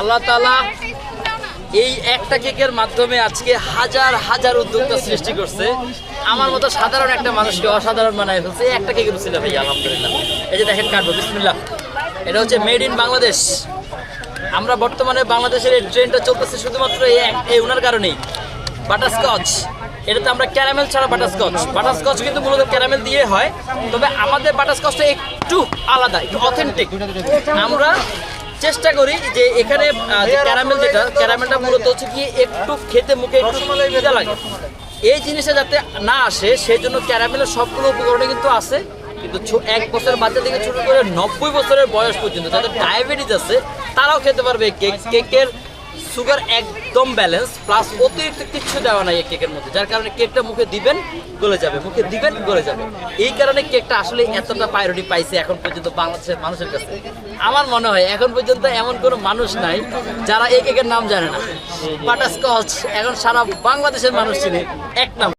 আল্লাহ তালা এই একটা কেকের মাধ্যমে আজকে হাজার হাজার উদ্যোক্তা সৃষ্টি করছে। আমার মতো সাধারণ একটা মানুষকে অসাধারণ বানায় ফেলছে। একটা কেকের উচিত ভাই, আলহামদুলিল্লাহ। এই যে দেখেন কাটবো, বিসমিল্লাহ। এটা হচ্ছে মেড ইন বাংলাদেশ। আমরা বর্তমানে বাংলাদেশের এই ট্রেনটা চলতেছে শুধুমাত্র এই উনার কারণেই। বাটারস্কচ। এটাতে আমরা ক্যারামেল ছাড়া বাটারস্কচ। বাটারস্কচ কিন্তু মূলত ক্যারামেল দিয়ে হয়। তবে আমাদের বাটারস্কচটা একটু আলাদা, একটু অথেন্টিক আমরা চেষ্টা করি যে এখানে ক্যারামেল যেটা ক্যারামেলটা মূলত হচ্ছে কি একটু খেতে মুখে একটু লাগে। এই জিনিসটা যাতে না আসে, সেই জন্য ক্যারামেলের সবগুলো উপকরণে কিন্তু আছে। কিন্তু এক বছর বাচ্চা থেকে শুরু করে নব্বই বছরের বয়স পর্যন্ত যাদের ডায়াবেটিস আছে, তারাও খেতে পারবে। কেক কেকের সুগার একদম ব্যালেন্স প্লাস অতিরিক্ত কিচ্ছু দেওয়া নাই কেকের মধ্যে। যার কারণে কেকটা মুখে দিবেন, গলে যাবে। মুখে দিবেন, গলে যাবে। এই কারণে কেকটা আসলে এতটা পায়রটি পাইছে এখন পর্যন্ত বাংলাদেশের মানুষের কাছে। আমার মনে হয় এখন পর্যন্ত এমন কোনো মানুষ নাই যারা এই কেকের নাম জানে না। বাটারস্কচ এখন সারা বাংলাদেশের মানুষ চিনে এক নাম।